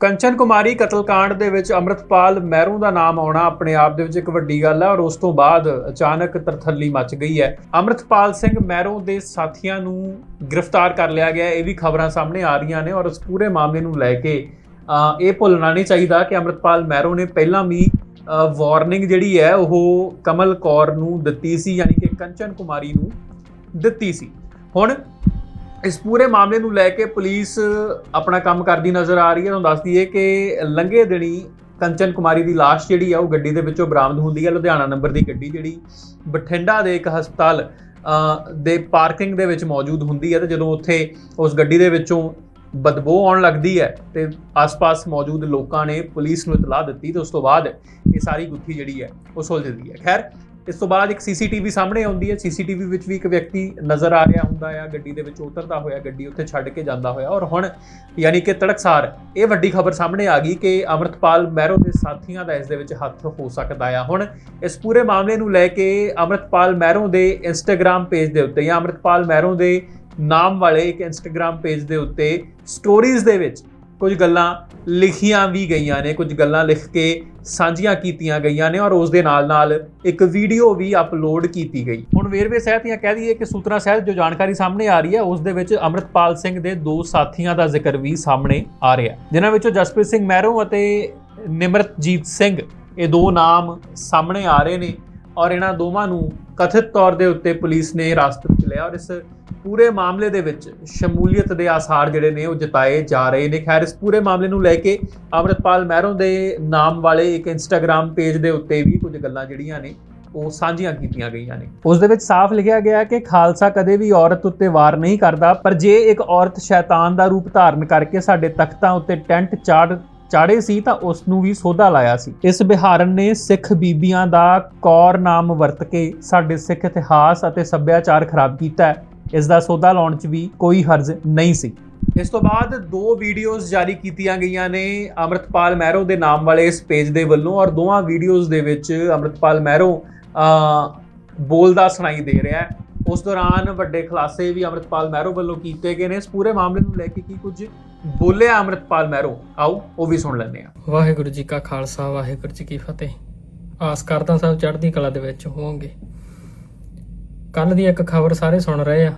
ਕੰਚਨ ਕੁਮਾਰੀ ਕਤਲकांड ਦੇ ਵਿੱਚ ਅਮਰਤਪਾਲ ਮਹਿਰੂ ਦਾ ਨਾਮ ਆਉਣਾ ਆਪਣੇ ਆਪ ਦੇ ਵਿੱਚ ਇੱਕ ਵੱਡੀ ਗੱਲ ਹੈ ਔਰ ਉਸ ਤੋਂ ਬਾਅਦ ਅਚਾਨਕ ਤਰਥੱਲੀ ਮਚ ਗਈ ਹੈ। ਅਮਰਤਪਾਲ ਸਿੰਘ ਮਹਿਰੂ ਦੇ ਸਾਥੀਆਂ ਨੂੰ ਗ੍ਰਿਫਤਾਰ ਕਰ ਲਿਆ ਗਿਆ। ਇਹ ਵੀ ਖਬਰਾਂ ਸਾਹਮਣੇ ਆ ਰਹੀਆਂ ਨੇ ਔਰ ਇਸ ਪੂਰੇ ਮਾਮਲੇ ਨੂੰ ਲੈ ਕੇ ਇਹ ਭੁੱਲਣਾ ਨਹੀਂ ਚਾਹੀਦਾ ਕਿ ਅਮਰਤਪਾਲ ਮਹਿਰੂ ਨੇ ਪਹਿਲਾਂ ਵੀ ਵਾਰਨਿੰਗ ਜਿਹੜੀ ਹੈ ਉਹ ਕਮਲ ਕੌਰ ਨੂੰ ਦਿੱਤੀ ਸੀ, ਯਾਨੀ ਕਿ ਕੰਚਨ ਕੁਮਾਰੀ ਨੂੰ ਦਿੱਤੀ ਸੀ। ਹੁਣ ਇਸ ਪੂਰੇ ਮਾਮਲੇ ਨੂੰ ਲੈ ਕੇ ਪੁਲਿਸ ਆਪਣਾ ਕੰਮ ਕਰਦੀ ਨਜ਼ਰ ਆ ਰਹੀ ਹੈ। ਤੁਹਾਨੂੰ ਦੱਸ ਦਈਏ ਕਿ ਲੰਘੇ ਦਿਨੀ ਕੰਚਨ ਕੁਮਾਰੀ ਦੀ ਲਾਸ਼ ਜਿਹੜੀ ਆ, ਉਹ ਗੱਡੀ ਦੇ ਵਿੱਚੋਂ ਬਰਾਮਦ ਹੁੰਦੀ ਹੈ। ਲੁਧਿਆਣਾ ਨੰਬਰ ਦੀ ਗੱਡੀ ਜਿਹੜੀ ਬਠਿੰਡਾ ਦੇ ਇੱਕ ਹਸਪਤਾਲ ਦੇ ਪਾਰਕਿੰਗ ਦੇ ਵਿੱਚ ਮੌਜੂਦ ਹੁੰਦੀ ਹੈ ਤੇ ਜਦੋਂ ਉੱਥੇ ਉਸ ਗੱਡੀ ਦੇ ਵਿੱਚੋਂ ਬਦਬੂ ਆਉਣ ਲੱਗਦੀ ਹੈ ਤੇ ਆਸ-ਪਾਸ ਮੌਜੂਦ ਲੋਕਾਂ ਨੇ ਪੁਲਿਸ ਨੂੰ ਇਤਲਾਹ ਦਿੱਤੀ ਤੇ ਉਸ ਤੋਂ ਬਾਅਦ ਇਹ ਸਾਰੀ ਗੁੱਥੀ ਜਿਹੜੀ ਹੈ, ਉਹ ਸੁਲਝਦੀ ਹੈ। ਖੈਰ ਇਸ ਤੋਂ ਬਾਅਦ ਇੱਕ ਸੀਸੀਟੀਵੀ ਸਾਹਮਣੇ ਆਉਂਦੀ ਹੈ। ਸੀਸੀਟੀਵੀ ਵਿੱਚ ਵੀ ਇੱਕ ਵਿਅਕਤੀ ਨਜ਼ਰ ਆ ਰਿਹਾ ਹੁੰਦਾ ਆ ਗੱਡੀ ਦੇ ਵਿੱਚ ਉਤਰਦਾ ਹੋਇਆ, ਗੱਡੀ ਉੱਥੇ ਛੱਡ ਕੇ ਜਾਂਦਾ ਹੋਇਆ। ਔਰ ਹੁਣ ਯਾਨੀ ਕਿ ਤੜਕਸਾਰ ਇਹ ਵੱਡੀ ਖਬਰ ਸਾਹਮਣੇ ਆ ਗਈ ਕਿ ਅਮਰਤਪਾਲ ਮਹਿਰੋ ਦੇ ਸਾਥੀਆਂ ਦਾ ਇਸ ਦੇ ਵਿੱਚ ਹੱਥ ਹੋ ਸਕਦਾ ਆ। ਹੁਣ ਇਸ ਪੂਰੇ ਮਾਮਲੇ ਨੂੰ ਲੈ ਕੇ ਅਮਰਤਪਾਲ ਮਹਿਰੋ ਦੇ ਇੰਸਟਾਗ੍ਰam ਪੇਜ ਦੇ ਉੱਤੇ ਜਾਂ ਅਮਰਤਪਾਲ ਮਹਿਰੋ ਦੇ ਨਾਮ ਵਾਲੇ ਇੱਕ ਇੰਸਟਾਗ੍ਰam ਪੇਜ ਦੇ ਉੱਤੇ ਸਟੋਰੀਜ਼ ਦੇ ਵਿੱਚ ਕੁਝ ਗੱਲਾਂ ਲਿਖੀਆਂ ਵੀ ਗਈਆਂ ਨੇ, ਕੁਝ ਗੱਲਾਂ ਲਿਖ ਕੇ ਸਾਂਝੀਆਂ ਕੀਤੀਆਂ ਗਈਆਂ ਨੇ ਔਰ ਉਸ ਦੇ ਨਾਲ ਨਾਲ ਇੱਕ ਵੀਡੀਓ ਵੀ ਅਪਲੋਡ ਕੀਤੀ ਗਈ। ਹੁਣ ਵੇਰਵੇ ਸਹਿਤ ਜਾਂ ਕਹਿ ਦਈਏ ਕਿ ਸੂਤਰਾਂ ਸਹਿਤ ਜੋ ਜਾਣਕਾਰੀ ਸਾਹਮਣੇ ਆ ਰਹੀ ਹੈ, ਉਸ ਦੇ ਵਿੱਚ ਅਮਰਤਪਾਲ ਸਿੰਘ ਦੇ ਦੋ ਸਾਥੀਆਂ ਦਾ ਜ਼ਿਕਰ ਵੀ ਸਾਹਮਣੇ ਆ ਰਿਹਾ ਜਿਨ੍ਹਾਂ ਵਿੱਚੋਂ ਜਸਪ੍ਰੀਤ ਸਿੰਘ ਮਹਿਰੋ ਅਤੇ ਨਿਮਰਤਜੀਤ ਸਿੰਘ, ਇਹ ਦੋ ਨਾਮ ਸਾਹਮਣੇ ਆ ਰਹੇ ਨੇ ਔਰ ਇਹਨਾਂ ਦੋਵਾਂ ਨੂੰ ਕਥਿਤ ਤੌਰ ਦੇ ਉੱਤੇ ਪੁਲਿਸ ਨੇ ਹਿਰਾਸਤ ਲਿਆ ਔਰ ਇਸ ਪੂਰੇ ਮਾਮਲੇ ਦੇ ਵਿੱਚ ਸ਼ਮੂਲੀਅਤ ਦੇ ਆਸਾਰ ਜਿਹੜੇ ਨੇ ਉਹ ਜਤਾਏ ਜਾ ਰਹੇ ਨੇ। ਖੈਰ, ਇਸ ਪੂਰੇ ਮਾਮਲੇ ਨੂੰ ਲੈ ਕੇ ਅਮਰਤਪਾਲ ਮਹਿਰੋਂ ਦੇ ਨਾਮ ਵਾਲੇ ਇੱਕ ਇੰਸਟਾਗ੍ਰam ਪੇਜ ਦੇ ਉੱਤੇ ਵੀ ਕੁਝ ਗੱਲਾਂ ਜਿਹੜੀਆਂ ਨੇ, ਉਹ ਸਾਂਝੀਆਂ ਕੀਤੀਆਂ ਗਈਆਂ ਨੇ। ਉਸ ਦੇ ਵਿੱਚ ਸਾਫ਼ ਲਿਖਿਆ ਗਿਆ ਕਿ ਖਾਲਸਾ ਕਦੇ ਵੀ ਔਰਤ ਉੱਤੇ ਵਾਰ ਨਹੀਂ ਕਰਦਾ, ਪਰ ਜੇ ਇੱਕ ਔਰਤ ਸ਼ੈਤਾਨ ਦਾ ਰੂਪ ਧਾਰਨ ਕਰਕੇ ਸਾਡੇ ਤਖਤਾਂ ਉੱਤੇ ਟੈਂਟ ਚਾੜ ਚਾੜੇ ਸੀ ਤਾਂ ਉਸ ਨੂੰ ਵੀ ਸੋਧਾ ਲਾਇਆ ਸੀ। ਇਸ ਬਿਹਾਰਨ ਨੇ ਸਿੱਖ ਬੀਬੀਆਂ ਦਾ ਕੌਰ ਨਾਮ ਵਰਤ ਕੇ ਸਾਡੇ ਸਿੱਖ ਇਤਿਹਾਸ ਅਤੇ ਸੱਭਿਆਚਾਰ ਖਰਾਬ ਕੀਤਾ ਇਸ ਦਾ ਸੋਧਾ ਲਾਉਣ 'ਚ ਵੀ ਕੋਈ ਹਰਜ਼ ਨਹੀਂ ਸੀ। ਇਸ ਤੋਂ ਬਾਅਦ ਦੋ ਵੀਡੀਓਜ਼ ਜਾਰੀ ਕੀਤੀਆਂ ਗਈਆਂ ਨੇ ਅਮਰਤਪਾਲ ਮਹਿਰੋ ਦੇ ਨਾਮ ਵਾਲੇ ਇਸ ਪੇਜ ਦੇ ਵੱਲੋਂ ਔਰ ਦੋਵਾਂ ਵੀਡੀਓਜ਼ ਦੇ ਵਿੱਚ ਅਮਰਤਪਾਲ ਮਹਿਰੋ ਬੋਲਦਾ ਸੁਣਾਈ ਦੇ ਰਿਹਾ ਹੈ। ਉਸ ਦੌਰਾਨ ਵੱਡੇ ਖੁਲਾਸੇ ਵੀ ਅਮਰਤਪਾਲ ਮਹਿਰੋ ਵੱਲੋਂ ਕੀਤੇ ਗਏ ਨੇ। ਇਸ ਪੂਰੇ ਮਾਮਲੇ ਨੂੰ ਲੈ ਕੇ ਕੀ ਕੁਝ ਬੋਲਿਆ ਅਮਰਤਪਾਲ ਮਹਿਰੋ? ਆਓ, ਉਹ ਵੀ ਸੁਣ ਲੈਂਦੇ ਹਾਂ। ਵਾਹਿਗੁਰੂ ਜੀ ਕਾ ਖਾਲਸਾ, ਵਾਹਿਗੁਰੂ ਜੀ ਕੀ ਫਤਿਹ। ਆਸ ਕਰਦਾ ਸਭ ਚੜ੍ਹਦੀ ਕਲਾ ਦੇ ਵਿੱਚ ਹੋਵੋਗੇ। ਕੱਲ ਦੀ ਇੱਕ ਖਬਰ ਸਾਰੇ ਸੁਣ ਰਹੇ ਆ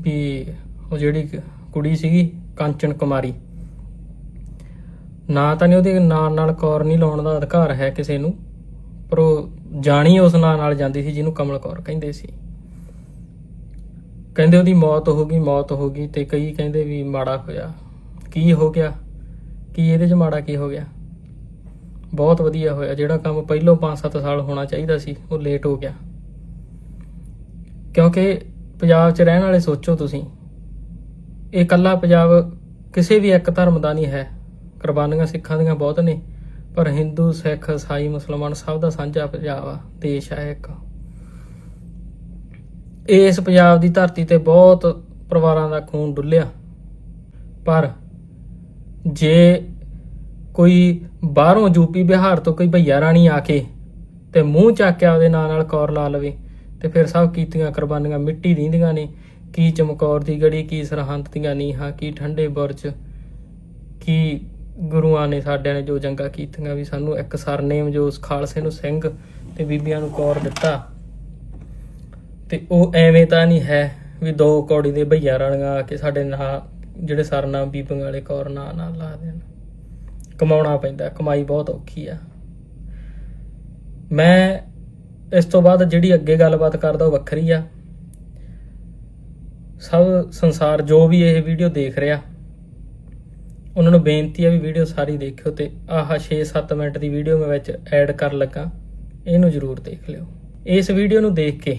ਵੀ ਉਹ ਜਿਹੜੀ ਕੁੜੀ ਸੀਗੀ, ਕਾਂਚਨ ਕੁਮਾਰੀ। ਨਾ ਤਾਂ ਨਹੀਂ ਉਹਦੇ ਨਾਂ ਨਾਲ ਕੌਰ ਨਹੀਂ ਲਾਉਣ ਦਾ ਅਧਿਕਾਰ ਹੈ ਕਿਸੇ ਨੂੰ, ਪਰ ਉਹ ਜਾਣੀ ਉਸ ਨਾਂ ਨਾਲ ਜਾਂਦੀ ਸੀ, ਜਿਹਨੂੰ ਕਮਲ ਕੌਰ ਕਹਿੰਦੇ ਸੀ। ਕਹਿੰਦੇ ਉਹਦੀ ਮੌਤ ਹੋ ਗਈ, ਮੌਤ ਹੋ ਗਈ ਤੇ ਕਈ ਕਹਿੰਦੇ ਵੀ ਮਾੜਾ ਹੋਇਆ। ਕੀ ਹੋ ਗਿਆ? ਕੀ ਇਹਦੇ 'ਚ ਮਾੜਾ ਕੀ ਹੋ ਗਿਆ? ਬਹੁਤ ਵਧੀਆ ਹੋਇਆ। ਜਿਹੜਾ ਕੰਮ ਪਹਿਲੋਂ 5-7 ਸਾਲ ਹੋਣਾ ਚਾਹੀਦਾ ਸੀ, ਉਹ ਲੇਟ ਹੋ ਗਿਆ। ਕਿਉਂਕਿ ਪੰਜਾਬ 'ਚ ਰਹਿਣ ਵਾਲੇ ਸੋਚੋ ਤੁਸੀਂ, ਇਹ ਇਕੱਲਾ ਪੰਜਾਬ ਕਿਸੇ ਵੀ ਇੱਕ ਧਰਮ ਦਾ ਨਹੀਂ ਹੈ। ਕੁਰਬਾਨੀਆਂ ਸਿੱਖਾਂ ਦੀਆਂ ਬਹੁਤ ਨੇ, ਪਰ ਹਿੰਦੂ, ਸਿੱਖ ਇਸਾਈ ਮੁਸਲਮਾਨ ਸਭ ਦਾ ਸਾਂਝਾ ਪੰਜਾਬ ਆ, ਦੇਸ਼ ਆ ਇੱਕ। ਇਸ ਪੰਜਾਬ ਦੀ ਧਰਤੀ ਤੇ ਬਹੁਤ ਪਰਿਵਾਰਾਂ ਦਾ ਖੂਨ ਡੁੱਲਿਆ। ਪਰ ਜੇ ਕੋਈ ਬਾਹਰੋਂ ਯੂਪੀ ਬਿਹਾਰ ਤੋਂ ਕੋਈ ਭਈਆ ਰਾਣੀ ਆ ਕੇ ਤੇ ਮੂੰਹ ਚੱਕ ਕੇ ਆਪਦੇ ਨਾਂ ਨਾਲ ਕੌਰ ਲਾ ਲਵੇ ਤੇ ਫਿਰ ਸਭ ਕੀਤੀਆਂ ਕੁਰਬਾਨੀਆਂ ਮਿੱਟੀ ਦੀਆਂ ਨੇ, ਕੀ ਚਮਕੌਰ ਦੀ ਗੜੀ, ਕੀ ਸਰਹੰਦ ਦੀਆਂ ਨੀਹਾਂ, ਕੀ ਠੰਡੇ ਬੁਰਜ, ਕੀ ਗੁਰੂਆਂ ਨੇ ਸਾਡਿਆਂ ਨੇ ਜੋ ਜੰਗਾਂ ਕੀਤੀਆਂ ਵੀ ਸਾਨੂੰ ਇੱਕ ਸਰਨੇਮ ਜੋ ਉਸ ਖਾਲਸੇ ਨੂੰ ਸਿੰਘ ਤੇ ਬੀਬੀਆਂ ਨੂੰ ਕੌਰ ਦਿੱਤਾ। ਤੇ ਉਹ ਐਵੇਂ ਤਾਂ ਨਹੀਂ ਹੈ ਵੀ ਦੋ ਕੌੜੀ ਦੇ ਭਈਆ ਰਾਣੀਆਂ ਆ ਕੇ ਸਾਡੇ ਨਾਂ ਜਿਹੜੇ ਸਰਨਾਮ ਬੀਬੀਆਂ ਵਾਲੇ ਕੌਰ ਨਾਂ ਨਾਲ ਲਾ ਦੇਣ। ਕਮਾਉਣਾ ਪੈਂਦਾ, ਕਮਾਈ ਬਹੁਤ ਔਖੀ ਆ। ਮੈਂ ਇਸ ਤੋਂ ਬਾਅਦ ਜਿਹੜੀ ਅੱਗੇ ਗੱਲਬਾਤ ਕਰਦਾ ਉਹ ਵੱਖਰੀ ਆ। ਸਭ ਸੰਸਾਰ ਜੋ ਵੀ ਇਹ ਵੀਡੀਓ ਦੇਖ ਰਿਹਾ, ਉਹਨਾਂ ਨੂੰ ਬੇਨਤੀ ਆ ਵੀ ਵੀਡੀਓ ਸਾਰੀ ਦੇਖਿਓ ਤੇ ਆਹ 6-7 ਮਿੰਟ ਦੀ ਵੀਡੀਓ ਮੈਂ ਵਿੱਚ ਐਡ ਕਰਨ ਲੱਗਾ, ਇਹਨੂੰ ਜ਼ਰੂਰ ਦੇਖ ਲਿਓ। ਇਸ ਵੀਡੀਓ ਨੂੰ ਦੇਖ ਕੇ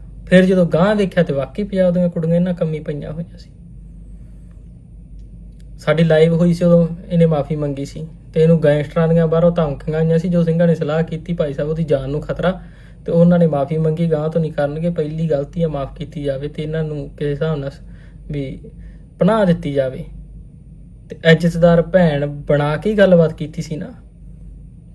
ਫਿਰ ਜਦੋਂ ਗਾਂ ਦੇਖਿਆ ਤੇ ਵਾਕਈ ਪੰਜਾਬ ਦੀਆਂ ਕੁੜੀਆਂ ਇਹਨਾਂ ਕੰਮੀ ਪਈਆਂ ਹੋਈਆਂ ਸੀ। ਸਾਡੀ ਲਾਈਵ ਹੋਈ ਸੀ ਉਦੋਂ, ਇਹਨੇ ਮਾਫੀ ਮੰਗੀ ਸੀ ਤੇ ਇਹਨੂੰ ਗੈਂਗਸਟਰਾਂ ਦੀਆਂ ਬਾਹਰੋਂ ਧਮਕੀਆਂ ਆਈਆਂ ਸੀ, ਜੋ ਸਿੰਘਾਂ ਨੇ ਸਲਾਹ ਕੀਤੀ ਭਾਈ ਸਾਹਿਬ ਉਹਦੀ ਜਾਨ ਨੂੰ ਖਤਰਾ, ਤੇ ਉਹਨਾਂ ਨੇ ਮਾਫੀ ਮੰਗੀ ਗਾਂ ਤੋਂ ਨਹੀਂ ਕਰਨਗੇ, ਪਹਿਲੀ ਗਲਤੀ ਆ, ਮਾਫ ਕੀਤੀ ਜਾਵੇ ਤੇ ਇਹਨਾਂ ਨੂੰ ਕਿਸੇ ਹਿਸਾਬ ਨਾਲ ਵੀ ਪਨਾਹ ਦਿੱਤੀ ਜਾਵੇ। ਤੇ ਇੱਜ਼ਤਦਾਰ ਭੈਣ ਬਣਾ ਕੇ ਗੱਲਬਾਤ ਕੀਤੀ ਸੀ ਨਾ।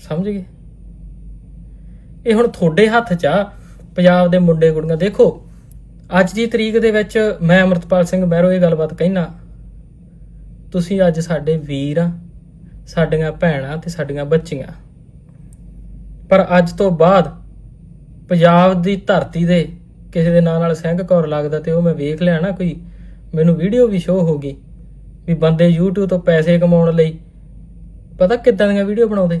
ਸਮਝ ਗਏ? ਇਹ ਹੁਣ ਤੁਹਾਡੇ ਹੱਥ 'ਚ ਆ। ਪੰਜਾਬ ਦੇ ਮੁੰਡੇ ਕੁੜੀਆਂ, ਦੇਖੋ, ਅੱਜ ਦੀ ਤਰੀਕ ਦੇ ਵਿੱਚ ਮੈਂ ਅਮਰਤਪਾਲ ਸਿੰਘ ਮਹਿਰੋ ਇਹ ਗੱਲਬਾਤ ਕਹਿਣਾ ਤੁਸੀਂ ਅੱਜ ਸਾਡੇ ਵੀਰ ਆ, ਸਾਡੀਆਂ ਭੈਣਾਂ ਤੇ ਸਾਡੀਆਂ ਬੱਚੀਆਂ। ਪਰ ਅੱਜ ਤੋਂ ਬਾਅਦ ਪੰਜਾਬ ਦੀ ਧਰਤੀ ਦੇ ਕਿਸੇ ਦੇ ਨਾਂ ਨਾਲ ਸਿੰਘ ਕੌਰ ਲੱਗਦਾ ਤੇ ਉਹ ਮੈਂ ਵੇਖ ਲਿਆ ਨਾ ਕੋਈ, ਮੈਨੂੰ ਵੀਡੀਓ ਵੀ ਸ਼ੋਅ ਹੋ ਗਈ ਵੀ ਬੰਦੇ YouTube ਤੋਂ ਪੈਸੇ ਕਮਾਉਣ ਲਈ, ਪਤਾ ਕਿੱਦਾਂ ਦੀਆਂ ਵੀਡੀਓ ਬਣਾਉਂਦੇ?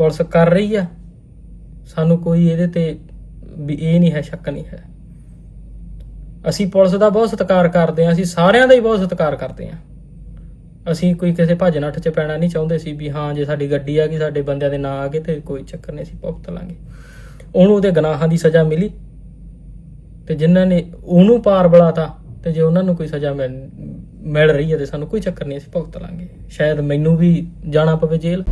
ਪੁਲਿਸ ਕਰ ਰਹੀ ਆ। ਸਾਨੂੰ ਕੋਈ ਇਹਦੇ ਤੇ ਵੀ ਇਹ ਨਹੀਂ ਹੈ, ਸ਼ੱਕ ਨਹੀਂ ਹੈ। ਅਸੀਂ ਪੁਲਿਸ ਦਾ ਬਹੁਤ ਸਤਿਕਾਰ ਕਰਦੇ ਹਾਂ, ਅਸੀਂ ਸਾਰਿਆਂ ਦਾ ਹੀ ਬਹੁਤ ਸਤਿਕਾਰ ਕਰਦੇ ਹਾਂ। ਅਸੀਂ ਕੋਈ ਕਿਸੇ ਭੱਜ ਨੱਠ 'ਚ ਪੈਣਾ ਨਹੀਂ ਚਾਹੁੰਦੇ ਸੀ ਵੀ ਹਾਂ, ਜੇ ਸਾਡੀ ਗੱਡੀ ਆ ਗਈ, ਸਾਡੇ ਬੰਦਿਆਂ ਦੇ ਨਾਂ ਆ ਗਏ ਤੇ ਕੋਈ ਚੱਕਰ ਨਹੀਂ, ਅਸੀਂ ਭੁਗਤ ਲਾਂਗੇ। ਉਹਨੂੰ ਉਹਦੇ ਗੁਨਾਹਾਂ ਦੀ ਸਜ਼ਾ ਮਿਲੀ ਤੇ ਜਿਨ੍ਹਾਂ ਨੇ ਉਹਨੂੰ ਪਾਰ ਬੁਲਾਤਾ ਤੇ ਜੇ ਉਹਨਾਂ ਨੂੰ ਕੋਈ ਸਜ਼ਾ ਮਿਲ ਮਿਲ ਰਹੀ ਹੈ ਤੇ ਸਾਨੂੰ ਕੋਈ ਚੱਕਰ ਨਹੀਂ, ਅਸੀਂ ਭੁਗਤ ਲਾਂਗੇ। ਸ਼ਾਇਦ ਮੈਨੂੰ ਵੀ ਜਾਣਾ ਪਵੇ ਜੇਲ੍ਹ।